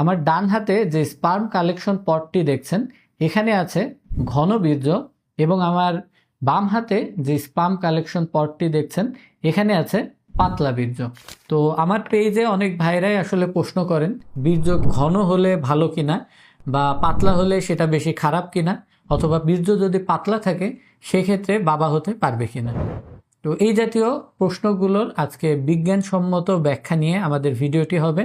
আমার ডান হাতে যে স্পার্ম কালেকশন পটটি দেখছেন, এখানে আছে ঘন বীর্য এবং আমার বাম হাতে যে স্পাম কালেকশন পটটি দেখছেন, এখানে আছে পাতলা বীর্য। তো আমার পেজে অনেক ভাইরাই আসলে প্রশ্ন করেন, বীর্য ঘন হলে ভালো কিনা বা পাতলা হলে সেটা বেশি খারাপ কিনা? অথবা বীর্য যদি পাতলা থাকে, সেক্ষেত্রে বাবা হতে পারবে কিনা? তো এই জাতীয় প্রশ্নগুলোর আজকে বিজ্ঞানসম্মত ব্যাখ্যা নিয়ে আমাদের ভিডিওটি হবে।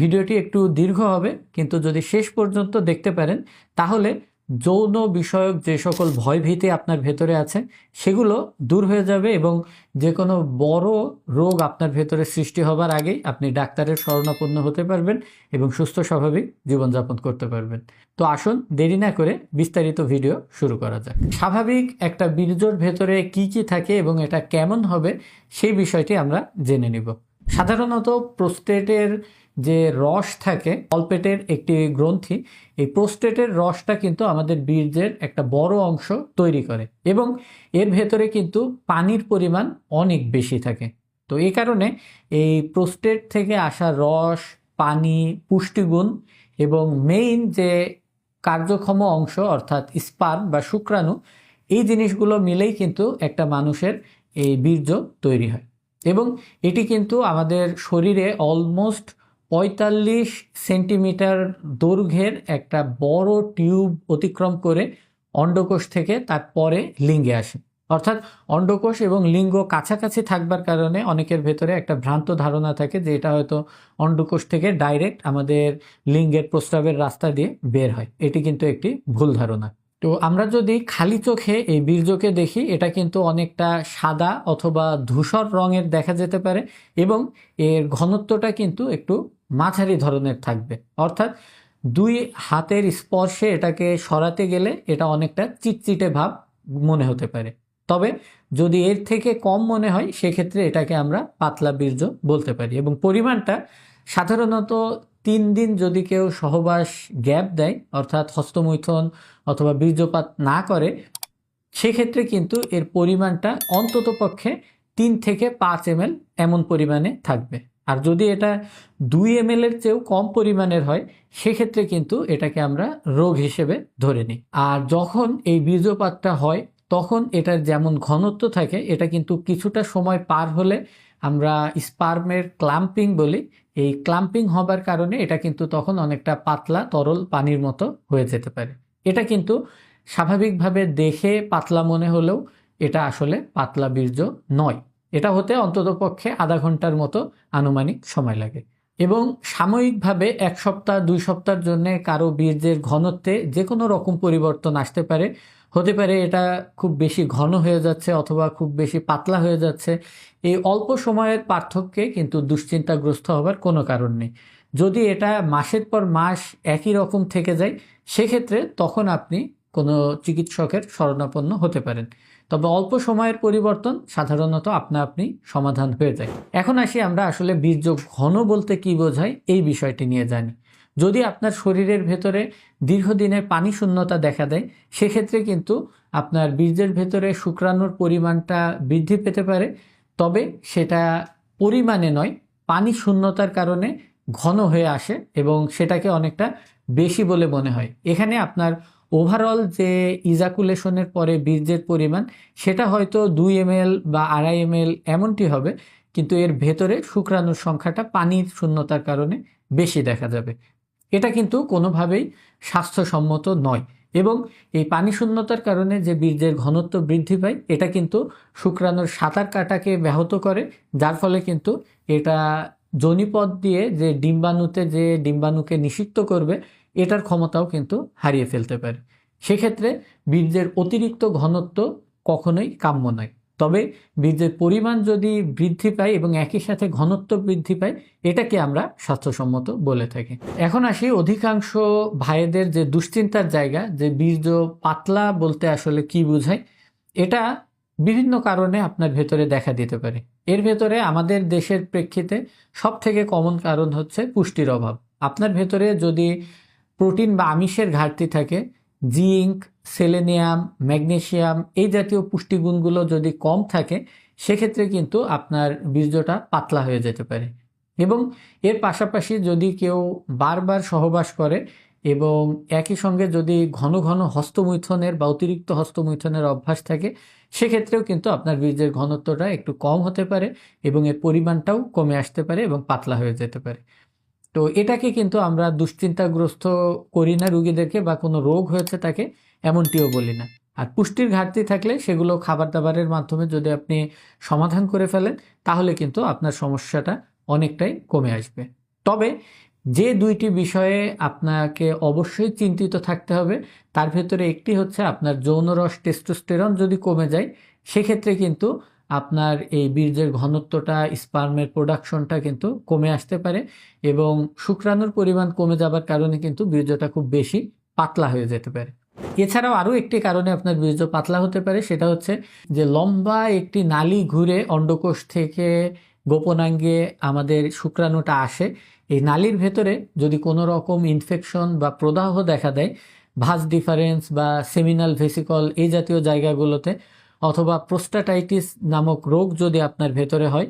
ভিডিওটি একটু দীর্ঘ হবে, কিন্তু যদি শেষ পর্যন্ত দেখতে পারেন, তাহলে যৌন বিষয়ক যে সকল ভয়ভীতি আপনার ভেতরে আছে, সেগুলো দূর হয়ে যাবে এবং যে কোনো বড় রোগ আপনার ভেতরে সৃষ্টি হবার আগেই আপনি ডাক্তারের শরণাপন্ন হতে পারবেন এবং সুস্থ স্বাভাবিক জীবনযাপন করতে পারবেন। তো আসুন দেরি না করে বিস্তারিত ভিডিও শুরু করা যাক। স্বাভাবিক একটা বীর্যর ভেতরে কি কি থাকে এবং এটা কেমন হবে, সেই বিষয়টি আমরা জেনে নিব। সাধারণত প্রোস্টেটের যে রস থাকে অল্পেটের একটি গ্রন্থি, এই প্রোস্টেটের রসটা কিন্তু আমাদের বীর্যের একটা বড় অংশ তৈরি করে এবং এর ভেতরে কিন্তু পানির পরিমাণ অনেক বেশি থাকে। তো এই কারণে এই প্রোস্টেট থেকে আসা রস, পানি, পুষ্টিগুণ এবং মেইন যে কার্যক্ষম অংশ, অর্থাৎ স্পার্ম বা শুক্রাণু, এই জিনিসগুলো মিলেই কিন্তু একটা মানুষের এই বীর্য তৈরি হয়। এবং এটি কিন্তু আমাদের শরীরে অলমোস্ট পঁয়তাল্লিশ সেন্টিমিটার দৈর্ঘ্যের একটা বড় টিউব অতিক্রম করে অন্ডকোষ থেকে তারপরে লিঙ্গে আসে। অর্থাৎ অন্ডকোষ এবং লিঙ্গ কাছাকাছি থাকবার কারণে অনেকের ভেতরে একটা ভ্রান্ত ধারণা থাকে যে এটা হয়তো অন্ডকোষ থেকে ডাইরেক্ট আমাদের লিঙ্গের প্রস্রাবের রাস্তা দিয়ে বের হয়। এটি কিন্তু একটি ভুল ধারণা। তো আমরা যদি খালি চোখে এই বীর্যকে দেখি, এটা কিন্তু অনেকটা সাদা অথবা ধূসর রঙের দেখা যেতে পারে এবং এর ঘনত্বটা কিন্তু একটু মাঝারি ধরনের থাকবে। অর্থাৎ দুই হাতের স্পর্শে এটাকে সরাতে গেলে এটা অনেকটা চিটচিটে ভাব মনে হতে পারে। তবে যদি এর থেকে কম মনে হয়, সেক্ষেত্রে এটাকে আমরা পাতলা বীর্য বলতে পারি এবং পরিমাণটা সাধারণত তিন দিন যদি কেউ সহবাস গ্যাপ দেয়, অর্থাৎ হস্তমৈথন অথবা বীর্যপাত না করে, সেক্ষেত্রে কিন্তু এর পরিমাণটা অন্তত পক্ষে তিন থেকে পাঁচ এম এমন পরিমাণে থাকবে। আর যদি এটা দুই এম এর চেয়েও কম পরিমাণের হয়, সেক্ষেত্রে কিন্তু এটাকে আমরা রোগ হিসেবে ধরে নিই। আর যখন এই বীর্যপাতটা হয়, তখন এটার যেমন ঘনত্ব থাকে, এটা কিন্তু কিছুটা সময় পার হলে আমরা স্পার্মের ক্লাম্পিং বলি, এই ক্লাম্পিং হবার কারণে এটা কিন্তু তখন অনেকটা পাতলা, তরল পানির মতো হয়ে যেতে পারে। এটা কিন্তু স্বাভাবিকভাবে দেখে পাতলা মনে হলেও এটা আসলে পাতলা বীর্য নয়। এটা হতে অন্ততপক্ষে আধা ঘণ্টার মতো আনুমানিক সময় লাগে। এবং সাময়িকভাবে এক সপ্তাহ, দুই সপ্তাহের জন্য কারও বীর্যের ঘনত্বে যে কোনো রকম পরিবর্তন আসতে পারে। হতে পারে এটা খুব বেশি ঘন হয়ে যাচ্ছে অথবা খুব বেশি পাতলা হয়ে যাচ্ছে। এই অল্প সময়ের পার্থক্যে কিন্তু দুশ্চিন্তাগ্রস্ত হবার কোনো কারণ নেই। যদি এটা মাসের পর মাস একই রকম থেকে যায়, সেক্ষেত্রে তখন আপনি কোনো চিকিৎসকের শরণাপন্ন হতে পারেন। তবে অল্প সময়ের পরিবর্তন সাধারণত আপনা আপনি সমাধান হয়ে যায়। এখন আসি আমরা আসলে বীর্য ঘন বলতে কি বোঝায়, এই বিষয়টি নিয়ে জানি। যদি আপনার শরীরের ভেতরে দীর্ঘদিনের পানি শূন্যতা দেখা দেয়, সেক্ষেত্রে কিন্তু আপনার বীর্যের ভেতরে শুক্রাণুর পরিমাণটা বৃদ্ধি পেতে পারে। তবে সেটা পরিমাণে নয়, পানি শূন্যতার কারণে ঘন হয়ে আসে এবং সেটাকে অনেকটা বেশি বলে মনে হয়। এখানে আপনার ওভারঅল যে ইজাকুলেশনের পরে বীর্যের পরিমাণ, সেটা হয়তো দুই এম বা আড়াই এম এমনটি হবে, কিন্তু এর ভেতরে শুক্রাণুর সংখ্যাটা পানির শূন্যতার কারণে বেশি দেখা যাবে। এটা কিন্তু কোনোভাবেই স্বাস্থ্যসম্মত নয়। এবং এই পানি শূন্যতার কারণে যে বীর্যের ঘনত্ব বৃদ্ধি পায়, এটা কিন্তু শুক্রাণুর সাঁতার কাটাকে ব্যাহত করে। যার ফলে কিন্তু এটা জনিপদ দিয়ে যে ডিম্বাণুতে যে ডিম্বাণুকে নিষিক্ত করবে, এটার ক্ষমতাও কিন্তু হারিয়ে ফেলতে পারে। সেক্ষেত্রে বীর্যের অতিরিক্ত ঘনত্ব কখনোই কাম্য নয়। তবে বীর্যের পরিমাণ যদি বৃদ্ধি পায় এবং একই সাথে ঘনত্ব বৃদ্ধি পায়, এটাকে আমরা স্বাস্থ্যসম্মত বলে থাকি। এখন আসি অধিকাংশ ভাইদের যে দুশ্চিন্তার জায়গা, যে বীর্য পাতলা বলতে আসলে কি বোঝায়, এটা বিভিন্ন কারণে আপনার ভেতরে দেখা দিতে পারে। এর ভেতরে আমাদের দেশের প্রেক্ষিতে সব থেকে কমন কারণ হচ্ছে পুষ্টির অভাব। আপনার ভেতরে যদি প্রোটিন বা আমিষের ঘাটতি থাকে জিঙ্ক সেলেনিয়াম ম্যাগনেশিয়াম এই জাতীয় পুষ্টিগুণগুলো যদি কম থাকে, সেক্ষেত্রে কিন্তু আপনার বীর্যটা পাতলা হয়ে যেতে পারে। এবং এর পাশাপাশি যদি কেউ বারবার সহবাস করে এবং একই সঙ্গে যদি ঘন ঘন হস্তমৈথনের বা অতিরিক্ত হস্তমৈথনের অভ্যাস থাকে, সেক্ষেত্রেও কিন্তু আপনার বীর্যের ঘনত্বটা একটু কম হতে পারে এবং এর পরিমাণটাও কমে আসতে পারে এবং পাতলা হয়ে যেতে পারে। তো এটাকে কিন্তু আমরা দুশ্চিন্তাগ্রস্ত করি না রুগীদেরকে বা কোনো রোগ হয়েছে তাকে এমনটিও বলি না। আর পুষ্টির ঘাটতি থাকলে সেগুলো খাবার দাবারের মাধ্যমে যদি আপনি সমাধান করে ফেলেন, তাহলে কিন্তু আপনার সমস্যাটা অনেকটাই কমে আসবে। তবে যে দুইটি বিষয়ে আপনাকে অবশ্যই চিন্তিত থাকতে হবে, তার ভেতরে একটি হচ্ছে আপনার যৌনরস টেস্টোস্টেরন যদি কমে যায়, সেক্ষেত্রে কিন্তু আপনার এই বীর্যের ঘনত্বটা স্পার্মের প্রোডাকশনটা কিন্তু কমে আসতে পারে এবং শুক্রাণুর পরিমাণ কমে যাবার কারণে কিন্তু বীর্যটা খুব বেশি পাতলা হয়ে যেতে পারে। এছাড়াও আরও একটি কারণে আপনার বীর্য পাতলা হতে পারে, সেটা হচ্ছে যে লম্বা একটি নালি ঘুরে অন্ডকোষ থেকে গোপনাঙ্গে আমাদের শুক্রাণুটা আসে। এই নালির ভেতরে যদি কোনো রকম ইনফেকশন বা প্রদাহ দেখা দেয় ভাঁজ ডিফারেন্স বা সেমিনাল ভেসিকল এই জাতীয় জায়গাগুলোতে অথবা প্রোস্টাটাইটিস নামক রোগ যদি আপনার ভেতরে হয়,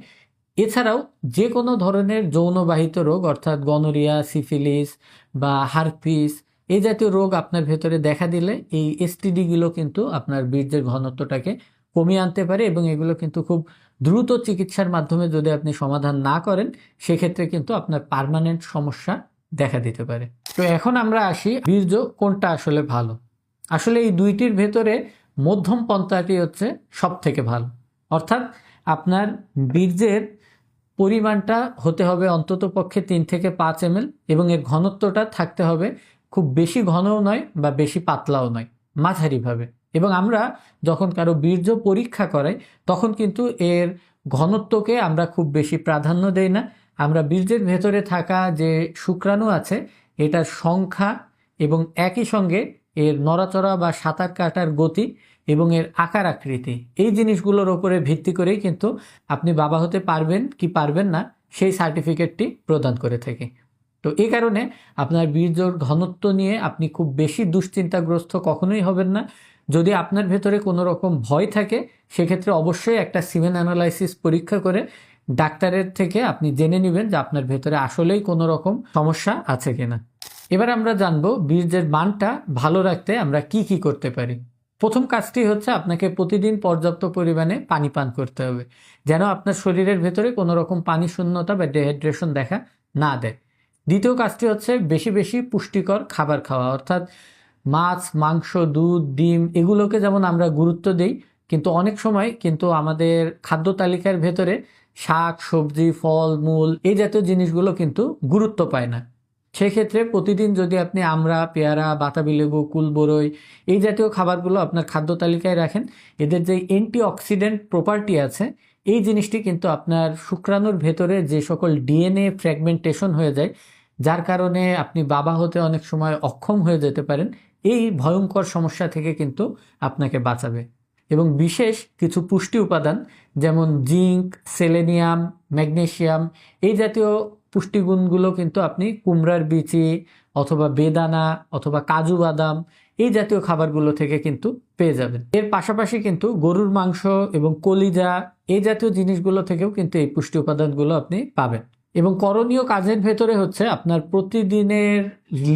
এছাড়াও যে কোনো ধরনের যৌনবাহিত রোগ, অর্থাৎ গনোরিয়া, সিফিলিস বা হারপিস এই জাতীয় রোগ আপনার ভেতরে দেখা দিলে এই এসটিডিগুলো কিন্তু আপনার বীর্যের ঘনত্বটাকে কমিয়ে আনতে পারে এবং এগুলো কিন্তু খুব দ্রুত চিকিৎসার মাধ্যমে যদি আপনি সমাধান না করেন, সেক্ষেত্রে কিন্তু আপনার পার্মানেন্ট সমস্যা দেখা দিতে পারে। তো এখন আমরা আসি বীর্য কোনটা আসলে ভালো? আসলে এই দুইটির ভেতরে মধ্যম পন্থাটি হচ্ছে সব থেকে ভালো। অর্থাৎ আপনার বীর্যের পরিমাণটা হতে হবে অন্তত পক্ষে তিন থেকে পাঁচ এম এবং এর ঘনত্বটা থাকতে হবে খুব বেশি ঘনও নয় বা বেশি পাতলাও নয়, মাঝারিভাবে। এবং আমরা যখন কারও বীর্য পরীক্ষা করাই, তখন কিন্তু এর ঘনত্বকে আমরা খুব বেশি প্রাধান্য দেই না। আমরা বীর্যের ভেতরে থাকা যে শুক্রাণু আছে, এটার সংখ্যা এবং একই সঙ্গে এর নড়াচড়া বা সাঁতার কাটার গতি এবং এর আকার আকৃতি, এই জিনিসগুলোর ওপরে ভিত্তি করেই কিন্তু আপনি বাবা হতে পারবেন কি পারবেন না, সেই সার্টিফিকেটটি প্রদান করে থাকে। তো এই কারণে আপনার বীর্যর ঘনত্ব নিয়ে আপনি খুব বেশি দুশ্চিন্তাগ্রস্ত কখনোই হবেন না। যদি আপনার ভেতরে কোনো রকম ভয় থাকে, সেক্ষেত্রে অবশ্যই একটা সিমেন অ্যানালাইসিস পরীক্ষা করে ডাক্তারের থেকে আপনি জেনে নেবেন যে আপনার ভেতরে আসলেই কোনো রকম সমস্যা আছে কিনা। এবার আমরা জানব বীর্যের মানটা ভালো রাখতে আমরা কি কি করতে পারি। প্রথম কাজটি হচ্ছে আপনাকে প্রতিদিন পর্যাপ্ত পরিমাণে পানি পান করতে হবে, যেন আপনার শরীরের ভেতরে কোনো রকম পানি শূন্যতা বা ডিহাইড্রেশন দেখা না দেয়। দ্বিতীয় কাজটি হচ্ছে বেশি বেশি পুষ্টিকর খাবার খাওয়া, অর্থাৎ মাছ, মাংস, দুধ, ডিম এগুলোকে যেমন আমরা গুরুত্ব দিই, কিন্তু অনেক সময় কিন্তু আমাদের খাদ্য তালিকার ভেতরে শাক, সবজি, ফল, মূল এই জাতীয় জিনিসগুলো কিন্তু গুরুত্ব পায় না। সেক্ষেত্রে প্রতিদিন যদি আপনি আমড়া পেয়ারা বাতাবি লেবু কুলবরই এই জাতীয় খাবারগুলো আপনার খাদ্য তালিকায় রাখেন, এদের যে অ্যান্টি অক্সিডেন্ট প্রপার্টি আছে, এই জিনিসটি কিন্তু আপনার শুক্রাণুর ভেতরে যে সকল ডিএনএ ফ্র্যাগমেন্টেশন হয়ে যায়, যার কারণে আপনি বাবা হতে অনেক সময় অক্ষম হয়ে যেতে পারেন, এই ভয়ঙ্কর সমস্যা থেকে কিন্তু আপনাকে বাঁচাবে। এবং বিশেষ কিছু পুষ্টি উপাদান, যেমন জিঙ্ক, সেলেনিয়াম ম্যাগনেশিয়াম এই জাতীয় পুষ্টিগুণগুলো কিন্তু আপনি কুমড়ার বিচি অথবা বেদানা অথবা কাজু বাদাম এই জাতীয় খাবারগুলো থেকে কিন্তু পেয়ে যাবেন। এর পাশাপাশি কিন্তু গরুর মাংস এবং কলিজা এই জাতীয় জিনিসগুলো থেকেও কিন্তু এই পুষ্টি উপাদানগুলো আপনি পাবেন। এবং করণীয় কাজের ভেতরে হচ্ছে আপনার প্রতিদিনের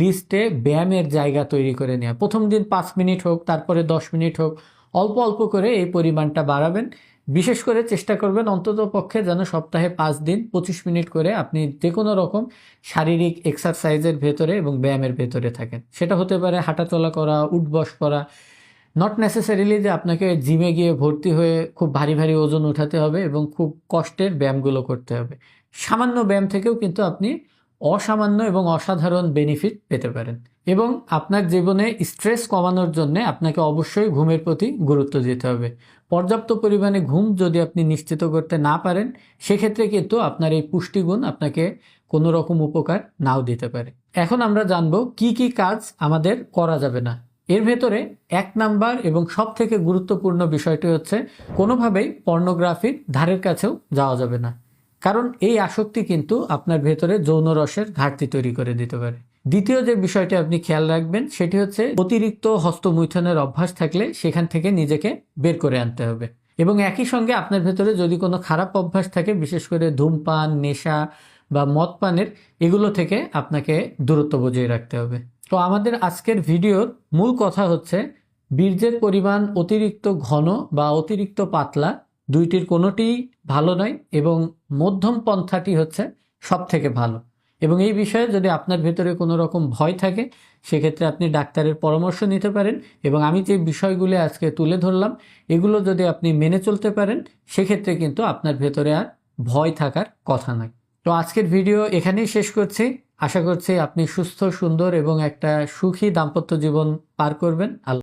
লিস্টে ব্যায়ামের জায়গা তৈরি করে নেওয়া। প্রথম দিন পাঁচ মিনিট হোক, তারপরে দশ মিনিট হোক, অল্প অল্প করে এই পরিমাণটা বাড়াবেন। বিশেষ করে চেষ্টা করবেন অন্তত পক্ষে যেন সপ্তাহে পাঁচ দিন, পঁচিশ মিনিট করে আপনি যে কোনো রকম শারীরিক এক্সারসাইজের ভেতরে এবং ব্যায়ামের ভেতরে থাকেন। সেটা হতে পারে হাঁটাচলা করা উঠবস করা। নট নেসেসারিলি যে আপনাকে জিমে গিয়ে ভর্তি হয়ে খুব ভারী ভারী ওজন উঠাতে হবে এবং খুব কষ্টের ব্যায়ামগুলো করতে হবে। সামান্য ব্যায়াম থেকেও কিন্তু আপনি অসামান্য এবং অসাধারণ বেনিফিট পেতে পারেন এবং আপনার জীবনে স্ট্রেস কমানোর জন্য আপনাকে অবশ্যই ঘুমের প্রতি গুরুত্ব দিতে হবে। পর্যাপ্ত পরিমাণে ঘুম যদি আপনি নিশ্চিত করতে না পারেন, সেক্ষেত্রে কিন্তু আপনার এই পুষ্টিগুণ আপনাকে কোনো রকম উপকার নাও দিতে পারে। এখন আমরা জানব কি কি কাজ আমাদের করা যাবে না। এর ভেতরে এক নাম্বার এবং সব থেকে গুরুত্বপূর্ণ বিষয়টি হচ্ছে কোনোভাবেই পর্নোগ্রাফির ধারের কাছেও যাওয়া যাবে না। কারণ এই আসক্তি কিন্তু আপনার ভেতরে যৌন রসের ঘাটতি তৈরি করে দিতে পারে। দ্বিতীয় যে বিষয়টি আপনি খেয়াল রাখবেন, সেটি হচ্ছে অতিরিক্ত হস্তমৈথনের অভ্যাস থাকলে সেখান থেকে নিজেকে বের করে আনতে হবে। এবং একই সঙ্গে আপনার ভেতরে যদি কোনো খারাপ অভ্যাস থাকে, বিশেষ করে ধূমপান, নেশা বা মদ পানের এগুলো থেকে আপনাকে দূরত্ব বজায় রাখতে হবে। তো আমাদের আজকের ভিডিওর মূল কথা হচ্ছে, বীর্যের পরিমাণ অতিরিক্ত ঘন বা অতিরিক্ত পাতলা দুইটির কোনোটিই ভালো নয় এবং মধ্যম পন্থাটি হচ্ছে সব থেকে ভালো। এবং এই বিষয়ে যদি আপনার ভেতরে কোনো রকম ভয় থাকে, সেক্ষেত্রে আপনি ডাক্তারের পরামর্শ নিতে পারেন এবং আমি যে বিষয়গুলি আজকে তুলে ধরলাম, এগুলো যদি আপনি মেনে চলতে পারেন, সেক্ষেত্রে কিন্তু আপনার ভেতরে আর ভয় থাকার কথা নয়। তো আজকের ভিডিও এখানেই শেষ করছি। আশা করছি আপনি সুস্থ, সুন্দর এবং একটা সুখী দাম্পত্য জীবন পার করবেন। আল্লাহ